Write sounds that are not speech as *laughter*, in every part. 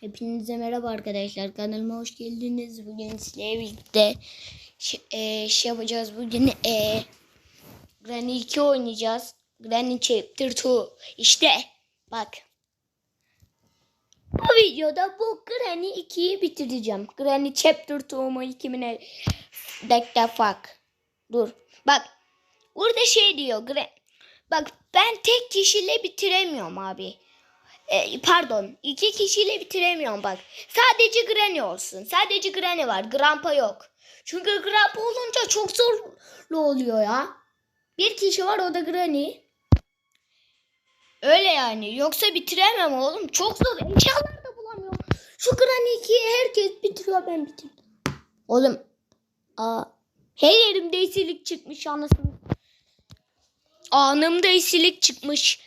Hepinize merhaba arkadaşlar. Kanalıma hoş geldiniz. Bugün sizlerle birlikte ş- e, şey yapacağız. Bugün e, Granny 2 oynayacağız. Granny Chapter 2. İşte bak. Bu videoda bu Granny 2'yi bitireceğim. Granny Chapter 2 mu 2 mi ne? Back the fuck. Dur. Bak. Burada şey diyor. Bak ben tek kişiyle bitiremiyorum abi. E, pardon iki kişiyle bitiremiyorum bak. Sadece Granny olsun. Sadece Granny var. Grandpa yok. Çünkü Grandpa olunca çok zorlu oluyor ya. Bir kişi var o da Granny. Öyle yani. Yoksa bitiremem oğlum. Çok zor. Eşyalar da bulamıyorum. Şu Granny 2'yi herkes bitiriyor ben bitirdim. Oğlum. Aa, her yerimde esilik çıkmış anasını. Anımda esilik çıkmış.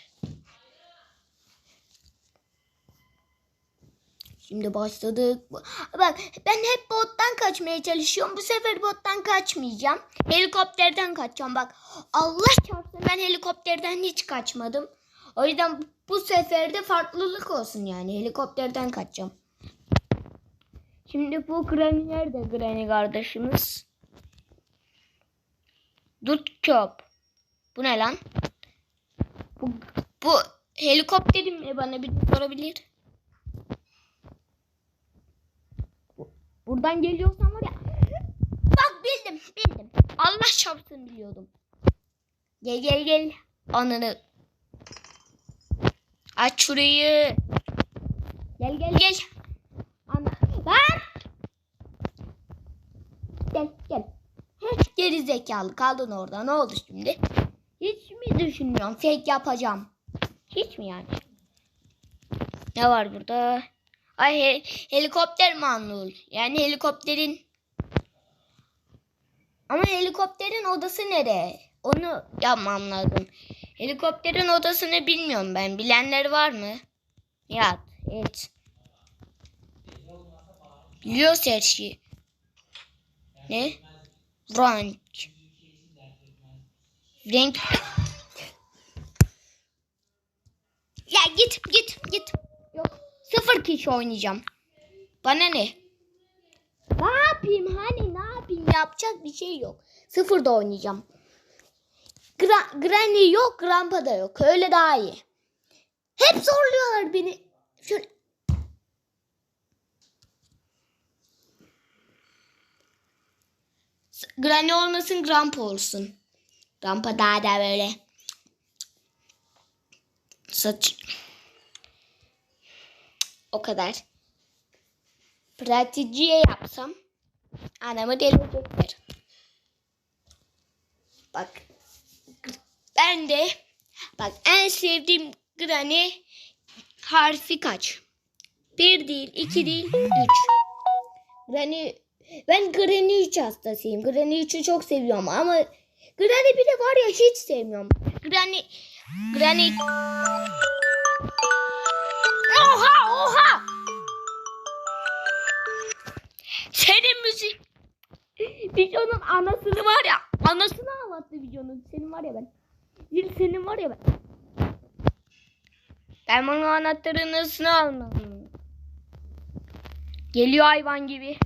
Şimdi başladık. Bak ben hep bottan kaçmaya çalışıyorum. Bu sefer bottan kaçmayacağım. Helikopterden kaçacağım. Bak Allah çarpsın ben helikopterden hiç kaçmadım. O yüzden bu sefer de farklılık olsun yani. Helikopterden kaçacağım. Şimdi bu Granny nerede Granny kardeşimiz? Dut köp. Bu ne lan? Bu, bu helikopterim mi bana bir sorabilir? Buradan geliyorsan var ya. Bak bildim bildim. Allah çarpsın biliyordum. Gel gel gel. Ananı. Aç şurayı. Gel gel gel. Ana. Lan. Gel gel. Hiç geri zekalı kaldın orada. Ne oldu şimdi? Hiç mi düşünmüyorsun? Fake yapacağım. Hiç mi yani? Ne var burada? Ay he- helikopter manul. Yani helikopterin ama helikopterin odası nere? Onu yapmam lazım. Helikopterin odasını bilmiyorum ben. Bilenler var mı? Ya evet. Biliyoruz her şeyi. Ne? Rank. Renk. Ya git git 4 kişi oynayacağım. Bana ne? Ne yapayım hani ne yapayım yapacak bir şey yok. Sıfırda oynayacağım. Gra granny yok, Grandpa da yok. Öyle daha iyi. Hep zorluyorlar beni. Şöyle Granny olmasın, Grandpa olsun. Grandpa daha da böyle. Saç o kadar. Praticiye yapsam anamı delecekler. Bak. Ben de bak en sevdiğim Granny harfi kaç? Bir değil, iki değil, üç. Granny ben Granny 3 hastasıyım. Granny 3'ü çok seviyorum ama Granny bir de var ya hiç sevmiyorum. Granny Granny Videonun anasını var ya. Anasını ağlattı videonun. Senin var ya ben. Zil senin var ya ben. Ben bunun anahtarını almam. Geliyor hayvan gibi.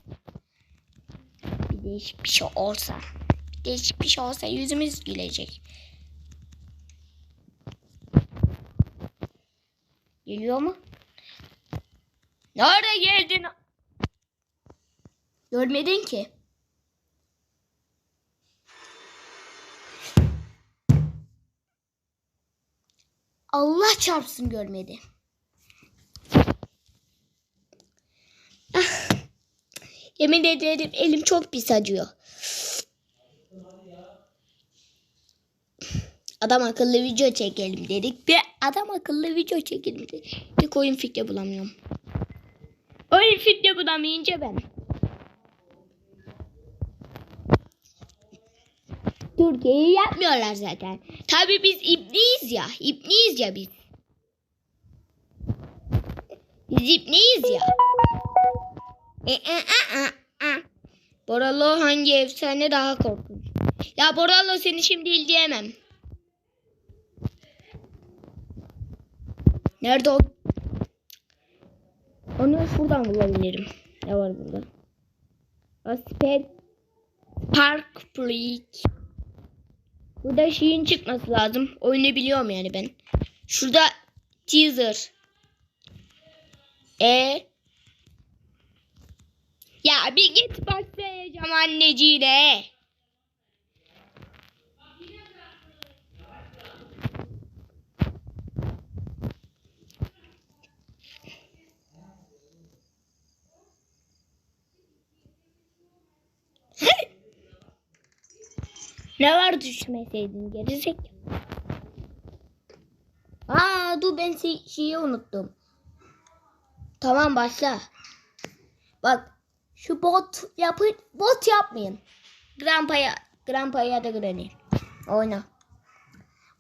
Bir değişik bir şey olsa. Bir değişik bir şey olsa yüzümüz gülecek. Geliyor mu? Nerede geldin? Görmedin ki. Allah çarpsın görmedi. Ah, Yemin ederim elim çok pis acıyor. Adam akıllı video çekelim dedik. Bir adam akıllı video çekelim dedik. Bir koyun fikri bulamıyorum. Oyun fikri bulamayınca ben. Türkiye'yi yapmıyorlar zaten. Tabii biz ibniyiz ya. İbniyiz ya biz. Biz ibniyiz ya. E, e, e, e, e. Boralo hangi efsane daha korkunç? Ya Boralo seni şimdi illeyemem. Nerede o? Onu şuradan bulabilirim. Ne var burada? Aspet Park Freak. Burada şeyin çıkması lazım. Oyunu biliyorum yani ben. Şurada teaser. E Ya bir git başlayacağım anneciğine. *laughs* Ne var düşmeseydin gerizek. Aa dur ben şey- şeyi unuttum. Tamam başla. Bak şu bot yapın bot yapmayın. Grandpa'ya Grandpa'ya ya da Granny. Oyna.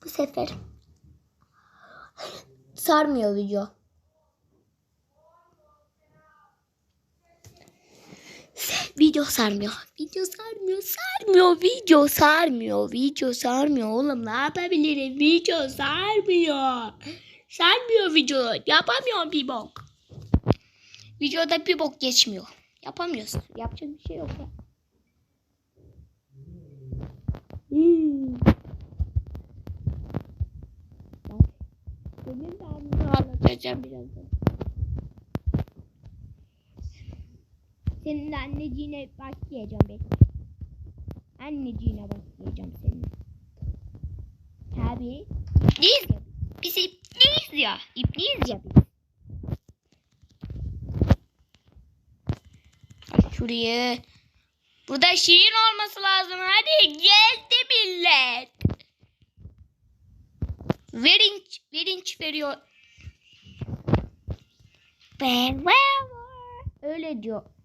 Bu sefer sarmıyor video. Video sarmıyor. Video sarmıyor. Sarmıyor. Video sarmıyor. Video sarmıyor. Oğlum ne yapabilirim? Video sarmıyor. Sarmıyor video. Yapamıyorum bir bok. Videoda bir bok geçmiyor. Yapamıyorsun. Yapacak bir şey yok ya. Hmm. Bak. Senin de anlatacağım birazdan. Senin anneciğine başlayacağım bekle. Anneciğine başlayacağım senin. İpliyiz ya. Biz ipliyiz ya. İpliyiz ya biz. Şuraya. Burada şiir olması lazım. Hadi geldi millet. Verinç, verinç veriyor. Ben Öyle diyor.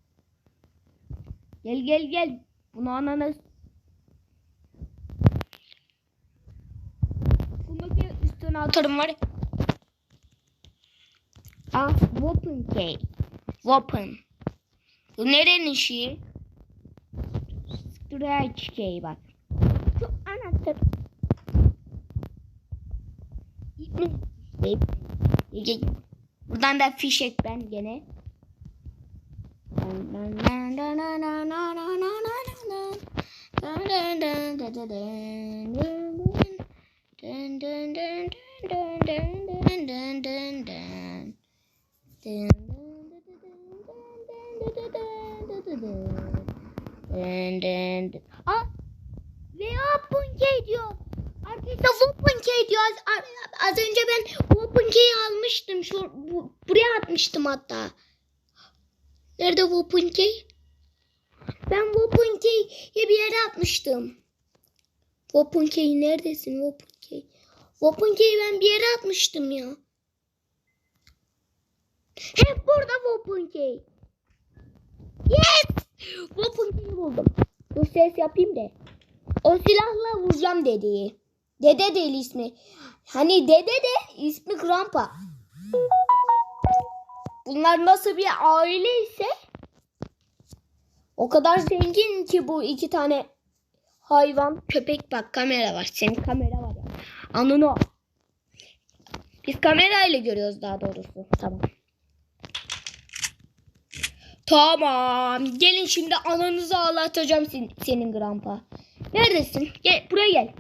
Gel gel gel. Bunu ananas. Bundaki üstüne atarım var. Ah, Weapon Key. Weapon. Bu nerenin şeyi? Stretch Key bak. Şu anahtar. Buradan da fişek ben gene. Aa, ve open key diyor. Arkadaşlar open key diyor. Az, önce ben open key almıştım. Şu, bu, buraya atmıştım hatta. Nerede Weapon Key? Ben Weapon Key'i bir yere atmıştım. Weapon Key neredesin Weapon Key? Weapon Key'i ben bir yere atmıştım ya. Hep burada Weapon Key. Yes! Weapon Key'i buldum. Dur ses yapayım da. O silahla vuracağım dediği. Dede değil ismi. Hani dede de ismi Grandpa. Bunlar nasıl bir aile ise o kadar zengin ki bu iki tane hayvan. Köpek bak kamera var. Senin kamera var ya. Al. Biz kamerayla görüyoruz daha doğrusu. Tamam. Tamam. Gelin şimdi ananızı ağlatacağım sen, senin grandpa. Neredesin? Gel buraya gel.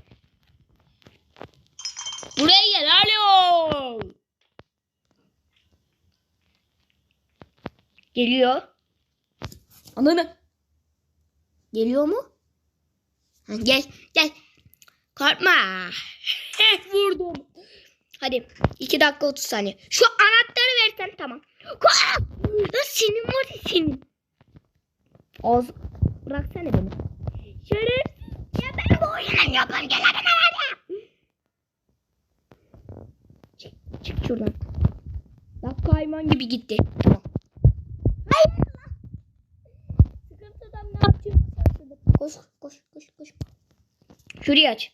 Buraya gel. Alo. Geliyor. Ananı. Geliyor mu? Ha, gel gel. Korkma. Heh, vurdum. Hadi 2 dakika 30 saniye. Şu anahtarı versen tamam. Ya senin var ya senin. Ağız bıraksana beni. Şeref. Ya ben bu oyunun yabancılarına var ya. Çık, çık şuradan. Bak hayvan gibi gitti. Tamam. Hayır. Sıkıntıdan ne yapacağımı şaşırdım. Koş koş koş koş. Şurayı aç.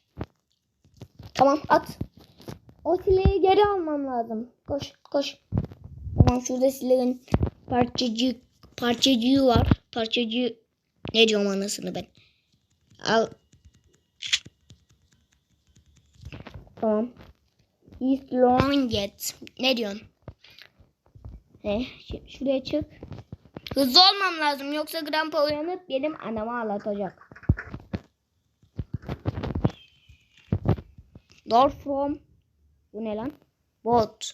Tamam at. O silahı geri almam lazım. Koş koş. Tamam şurada silahın parçacık parçacığı var. Parçacığı ne diyorum anasını ben. Al. Tamam. He's long yet. Ne diyorsun? He, şuraya çık. Hızlı olmam lazım yoksa Grandpa uyanıp benim anamı ağlatacak. Door from. Bu ne lan? Bot.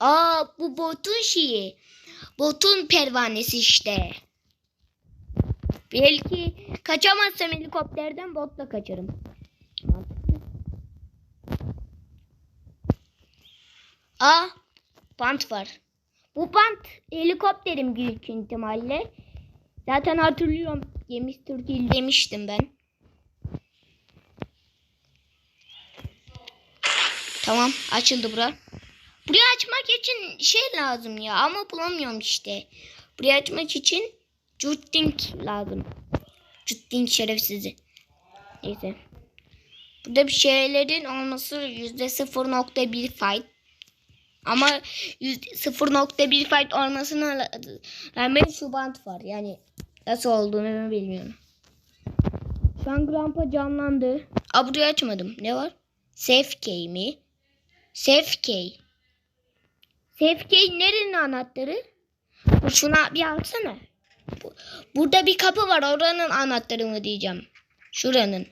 Aa bu botun şeyi. Botun pervanesi işte. Belki kaçamazsam helikopterden botla kaçarım. Aa bant var. Bu bant helikopterim büyük ihtimalle. Zaten hatırlıyorum. Yemiş Türkiye demiştim ben. Tamam açıldı bura. Burayı açmak için şey lazım ya ama bulamıyorum işte. Burayı açmak için Jutting lazım. Jutting şerefsizi. Neyse. Burada bir şeylerin olması yüzde 0.1 fight. Ama yüzde 0.1 fight olmasına rağmen şu bant var. Yani nasıl olduğunu bilmiyorum. Şu an Grandpa canlandı. Aa burayı açmadım. Ne var? Safe key mi? Safe key. Safe key nerenin anahtarı? Şuna bir alsana. Bu- Burada bir kapı var. Oranın anahtarı mı diyeceğim. Şuranın.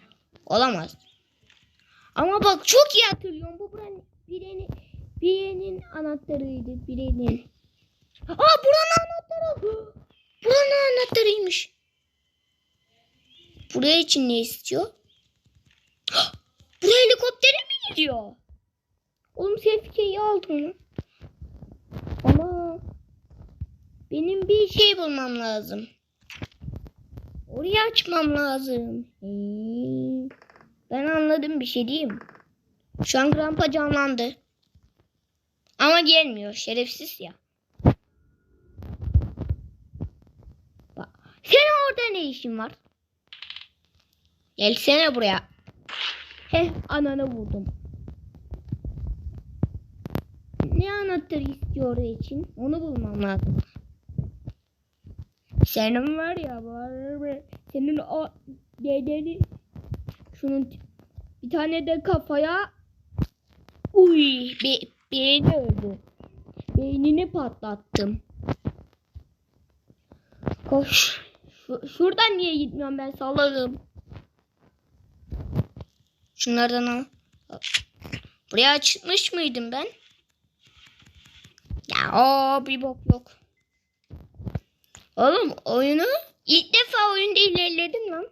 Olamaz. Ama bak çok iyi hatırlıyorum. Bu buranın birinin, birinin anahtarıydı. Birinin. Aa buranın anahtarı. *gasps* Buranın anahtarıymış. Buraya için ne istiyor? *gasps* Buraya helikoptere mi gidiyor? Oğlum sevkeyi aldım onu. Ama benim bir şey bulmam lazım. Orayı açmam lazım. Hmm. Ben anladım bir şey diyeyim. Şu an Grandpa canlandı. Ama gelmiyor. Şerefsiz ya. Bak. Senin orada ne işin var? Gelsene buraya. Heh ananı vurdum. Ne anahtarı istiyor için? Onu bulmam lazım. Senin var ya var. Senin o dedeni şunun bir tane de kafaya uy be, beyni öldü. Beynini patlattım. Koş. Şu, şuradan niye gitmiyorum ben sallarım. Şunlardan al. Buraya açmış mıydım ben? Ya o bir bok yok. Oğlum oyunu ilk defa oyunda ilerledim lan.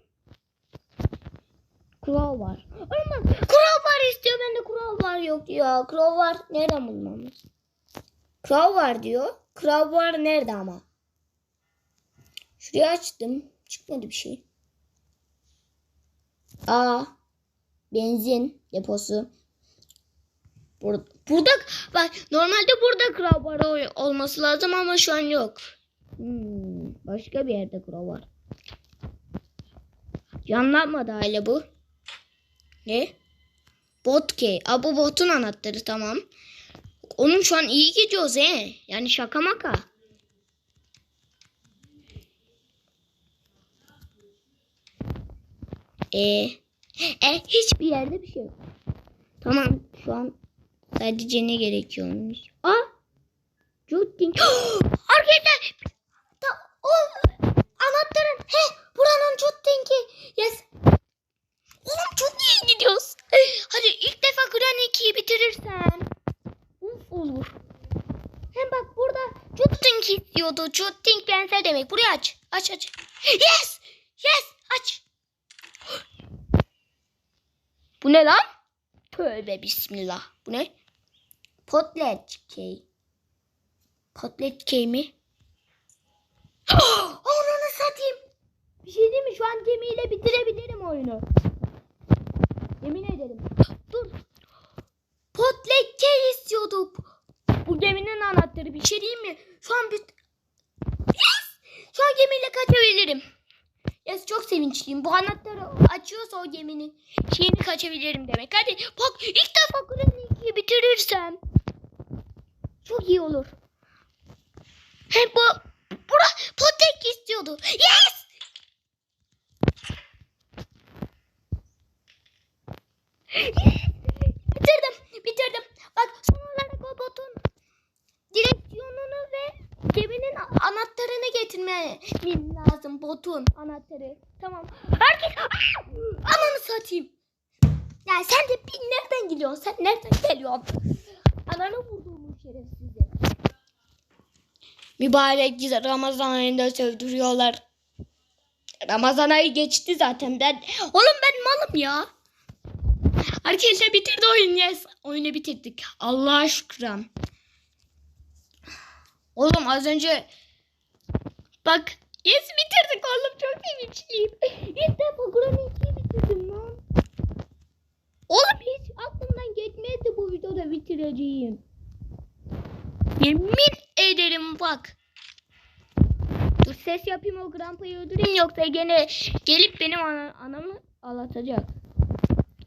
Kural var. Ama kural var istiyor bende kural var yok ya. Kural var nereden bulmamız? Kural var diyor. Kural var nerede ama? Şurayı açtım. Çıkmadı bir şey. Aa. Benzin deposu. Burada, burada bak normalde burada kural var ol- olması lazım ama şu an yok. Hmm, başka bir yerde kural var. Canlanmadı hala bu. Ne? Bot key. Aa, bu botun anahtarı tamam. Onun şu an iyi gidiyoruz he. Yani şaka maka. E, e hiçbir yerde bir şey yok. Tamam şu an sadece ne gerekiyormuş? Aa! Jutting. *gasps* Arkadaşlar ta, o anahtarın he buranın Jutting'i. Yes. Oğlum çok iyi gidiyoruz. Hadi ilk defa Granny 2'yi bitirirsen. Uf olur. Hem bak burada Jutting benzer demek. Burayı aç. Aç aç. Yes! Yes! Aç. Bu ne lan? Tövbe bismillah. Bu ne? Potlet key. Potlet key mi? *gasps* Ananı satayım. Bir şey değil mi? Şu an gemiyle bitirebilirim oyunu. Yemin ederim. Dur. Potlet key istiyordu. Bu geminin anahtarı bir şey değil mi? Şu an bir... Şu gemiyle kaçabilirim. Yes çok sevinçliyim. Bu anahtarı açıyorsa o geminin şeyini kaçabilirim demek. Hadi bak ilk defa 2'yi bitirirsem çok iyi olur. Hem bu bura potek istiyordu. Yes! bitirdim. Bitirdim. Bak son olarak o botun direksiyonunu ve getirmem lazım botun anahtarı. Tamam. Herkes ananı satayım. Ya sen de bir nereden gidiyorsun? Sen nereden geliyorsun? Ananı vurduğumun şerefsizi. Mübarek güzel Ramazan ayında sövdürüyorlar. Ramazan ayı geçti zaten. Ben oğlum ben malım ya. Arkadaşlar bitirdi oyun. Yes. Oyunu bitirdik. Allah'a şükran. Oğlum az önce bak yes bitirdik oğlum çok sevinçliyim. *laughs* İlk defa Granny 2'yi bitirdim lan. Oğlum hiç aklımdan geçmezdi bu videoda bitireceğim. Yemin ederim bak. Dur ses yapayım o Grandpa'yı öldüreyim yoksa gene gelip benim ana- anamı ağlatacak.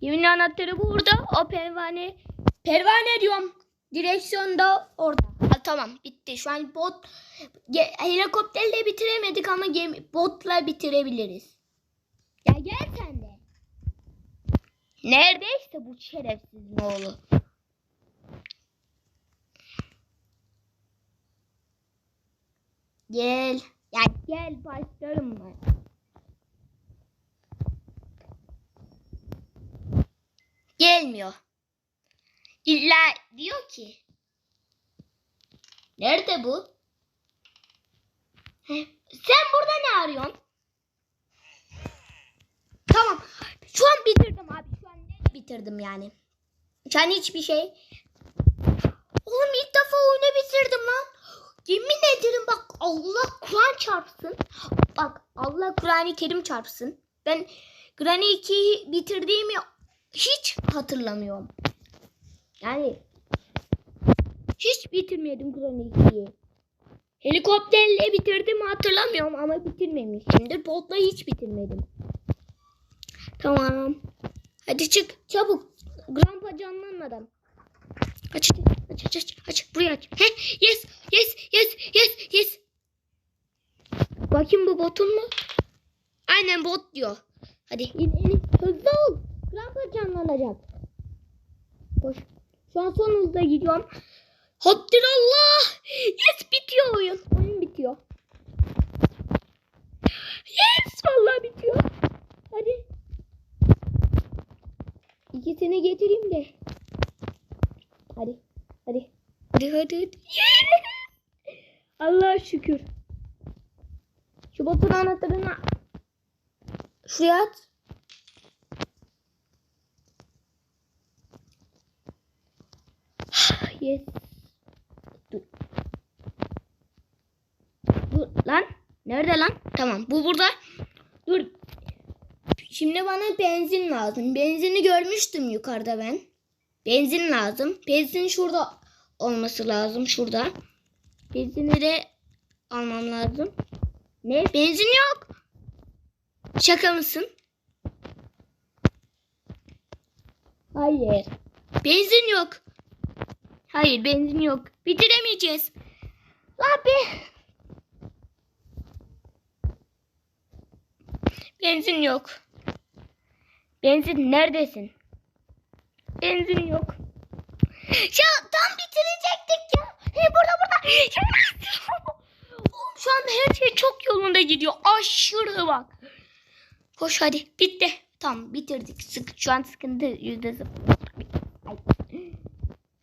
Yemin anahtarı burada. O pervane. Pervane diyorum. Direksiyonda orada. Tamam bitti. Şu an bot helikopterle bitiremedik ama gemi botla bitirebiliriz. Ya gel sen de. Neredeyse bu şerefsizin oğlu. Gel. Ya gel başlarım ben. Gelmiyor. İlla diyor ki. Nerede bu? Sen burada ne arıyorsun? Tamam. Şu an bitirdim abi. Şu an net bitirdim yani. Şu an hiçbir şey. Oğlum ilk defa oyunu bitirdim lan. Yemin ederim bak Allah Kur'an çarpsın. Bak Allah Kur'an-ı Kerim çarpsın. Ben Granny 2'yi bitirdiğimi hiç hatırlamıyorum. Yani hiç bitirmedim Granny 2'yi. Helikopterle bitirdim hatırlamıyorum ama bitirmemişimdir. Botla hiç bitirmedim. Tamam. Hadi çık çabuk. Grandpa canlanmadan. Aç aç aç aç aç buraya aç. Heh, yes yes yes yes yes. Bakayım bu botun mu? Aynen bot diyor. Hadi in in hızlı ol. Grandpa canlanacak. Koş. Şu an son hızda gidiyorum. Haddir Allah. Yes bitiyor oyun. Oyun bitiyor. Yes vallahi bitiyor. Hadi. İkisini getireyim de. Hadi. Hadi. Hadi hadi hadi. Allah'a şükür. Şu botun anahtarını şuraya at. yes. Dur lan. Nerede lan? Tamam bu burada. Dur. Şimdi bana benzin lazım. Benzini görmüştüm yukarıda ben. Benzin lazım. Benzin şurada olması lazım. Şurada. Benzini de almam lazım. Ne? Benzin yok. Şaka mısın? Hayır. Benzin yok. Hayır benzin yok. Bitiremeyeceğiz. Abi. Benzin yok. Benzin neredesin? Benzin yok. Ya tam bitirecektik ya. Hey burada burada. Oğlum şu anda her şey çok yolunda gidiyor. Aşırı bak. Koş hadi. Bitti. Tamam bitirdik. Sık, şu an sıkıntı yüzde.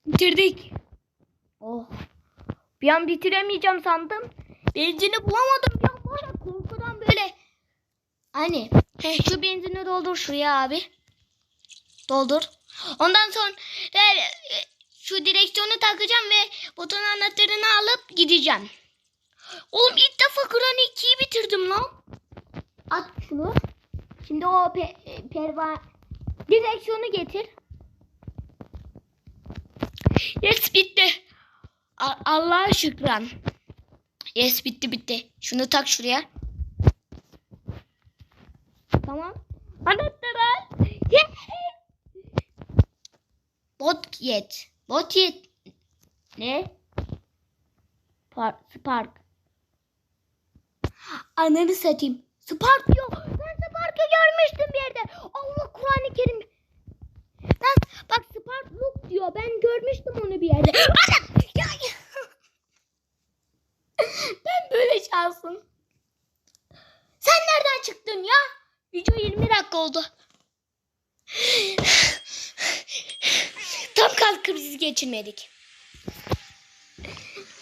Bitirdik. Oh. Bir an bitiremeyeceğim sandım. Benzini bulamadım. Ya bana korkudan böyle. Hani. He, şu benzini doldur şuraya abi. Doldur. Ondan sonra şu direksiyonu takacağım ve botun anahtarını alıp gideceğim. Oğlum ilk defa Granny 2'yi bitirdim lan. At şunu. Şimdi o pe, perva direksiyonu getir. Yes bitti. Allah'a şükran. Yes bitti bitti. Şunu tak şuraya. Tamam. Anahtarı. Yes. Bot yet. Bot yet. Ne? Park. Spark. Ananı satayım. Spark diyor. Ben Spark'ı görmüştüm bir yerde. Allah Kur'an-ı Kerim. Ben, bak Spark look diyor. Ben görmüştüm onu bir yerde. Ana! *laughs* Ben böyle şansım. çıktın ya? Video 20 dakika oldu. Tam kalp krizi geçirmedik.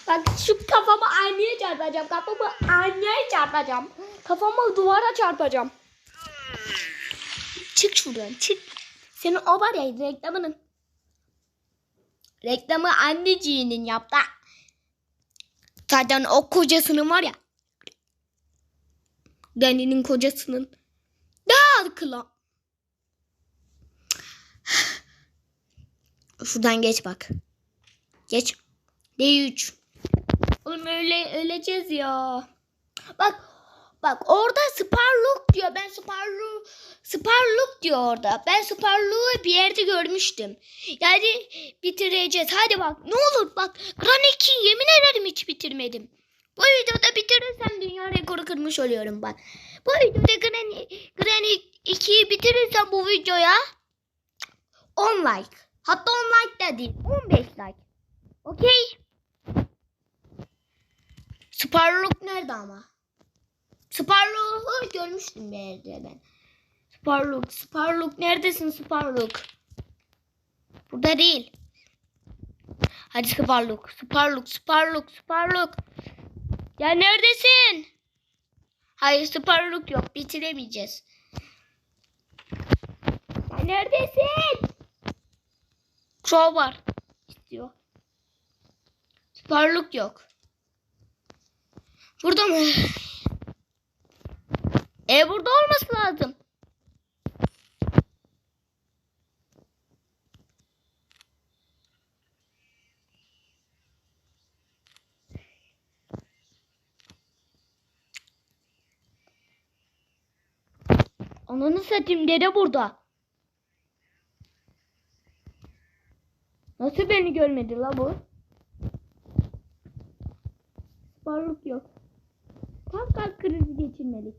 Bak şu kafamı aynaya çarpacağım. Kafamı aynaya çarpacağım. Kafamı duvara çarpacağım. Çık şuradan çık. Senin o var ya reklamının. Reklamı anneciğinin yaptı. Zaten o kocasının var ya. Dani'nin kocasının. Daha akıllı. Şuradan geç bak. Geç. D3. Oğlum öyle öleceğiz ya. Bak bak orada Sparlook diyor. Ben Sparlook Sparlook diyor orada. Ben Sparlook'u bir yerde görmüştüm. Yani bitireceğiz. Hadi bak ne olur bak. Granny 2 yemin ederim hiç bitirmedim. Bu videoda bitirirsem dünya rekoru kırmış oluyorum bak. Bu videoda Granny, Granny 2'yi bitirirsem bu videoya 10 like. Hatta 10 like da değil. 15 like. Okey. Sparrow nerede ama? Sparrow'u görmüştüm bir yerde ben. Sparrow, Sparrow neredesin Sparrow? Burada değil. Hadi Sparrow, Sparrow, Sparrow, Sparrow. Ya neredesin? Hayır Sparrow yok. Bitiremeyeceğiz. Ya neredesin? Crowbar istiyor. Sparrow yok. Burada mı? E burada olması lazım. Ananı satayım dede burada. Nasıl beni görmedi la bu? Varlık yok. Tam kalp krizi geçirmedik.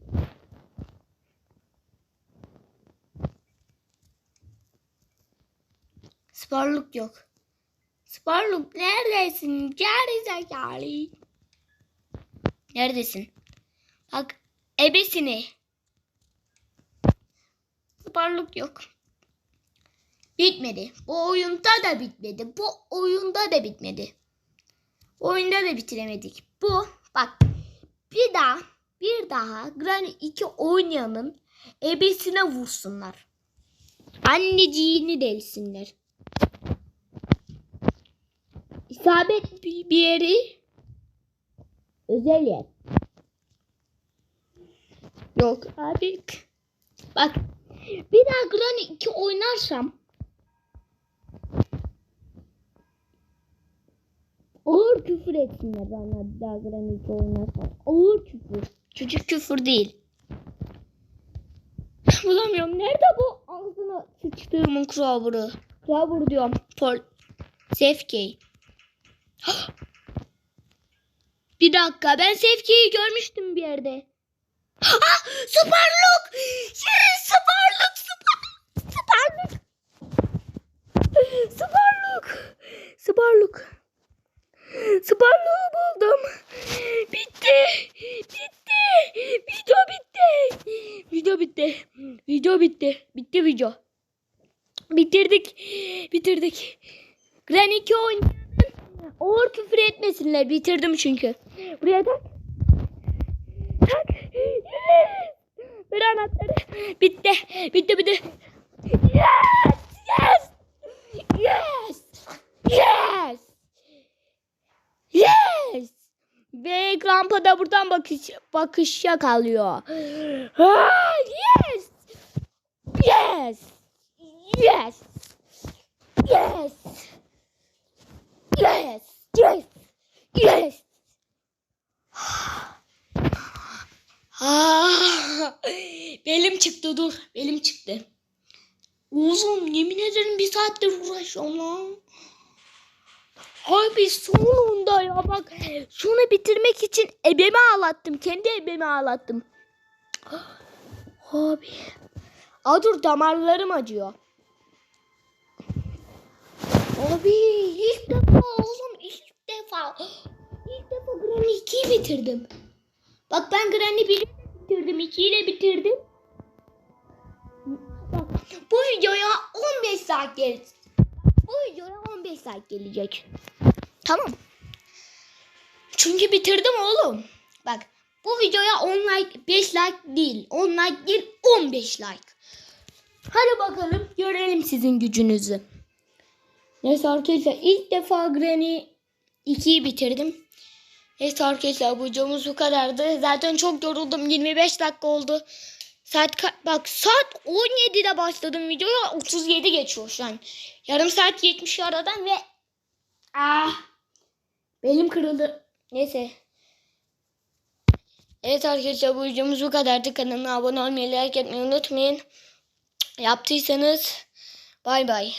Sparluk yok. Sparluk neredesin? Gerizekalı. Neredesin? Bak ebesini. Sparluk yok. Bitmedi. Bu oyunda da bitmedi. Bu oyunda da bitmedi. Bu oyunda da bitiremedik. Bu bak bir daha bir daha Granny 2 oynayanın ebesine vursunlar. Anneciğini delsinler. İsabet bir, yeri özel yer. Yok abi. Bak bir daha Granny 2 oynarsam Ağır küfür etsinler bana bir daha Granny 2 oynarsam. Ağır küfür. Çocuk küfür değil. Bulamıyorum. Nerede bu ağzına sıçtığımın Crowber'ı? Crowber diyorum. For Sefkey. *gasps* bir dakika ben Sefkey'i görmüştüm bir yerde. *gasps* Ah! Sparluk! Sparluk! Sparluk! Sparluk! Sparluk! Sparluk! Sparluk'u buldum. Bitti. Bitti. Video bitti. Video bitti. Video bitti. Bitti video. Bitirdik. Bitirdik. Granny 2 oynayanın ağır küfür etmesinler. Bitirdim çünkü. Buraya tak. Tak. Ver anahtarı. Bitti. Bitti bitti. Yes. Yes. Yes. Yes. Yes. Ve Grampa da buradan bakış bakışa kalıyor. Ah, yes. Yes. Yes. Yes. Yes. Yes. Yes. Ah, belim çıktı dur. Belim çıktı. Oğlum yemin ederim bir saattir uğraşıyorum lan. Abi sonunda ya bak şunu bitirmek için ebemi ağlattım. Kendi ebemi ağlattım. Abi. Aa dur damarlarım acıyor. Abi ilk defa oğlum ilk defa. İlk defa Granny 2'yi bitirdim. Bak ben Granny 1'i de bitirdim. 2'yi de bitirdim. Bak, bu videoya 15 saat gelecek. Bu videoya 15 saat gelecek. Tamam. Çünkü bitirdim oğlum. Bak bu videoya 10 like 5 like değil. 10 like değil 15 like. Hadi bakalım görelim sizin gücünüzü. Neyse arkadaşlar ilk defa Granny 2'yi bitirdim. Neyse arkadaşlar bu videomuz bu kadardı. Zaten çok yoruldum. 25 dakika oldu. Saat bak saat 17'de başladım videoya 37 geçiyor şu an. Yarım saat 70 aradan ve ah belim kırıldı. Neyse. Evet arkadaşlar bu videomuz bu kadardı. Kanalıma abone olmayı, like etmeyi unutmayın. Yaptıysanız bay bay.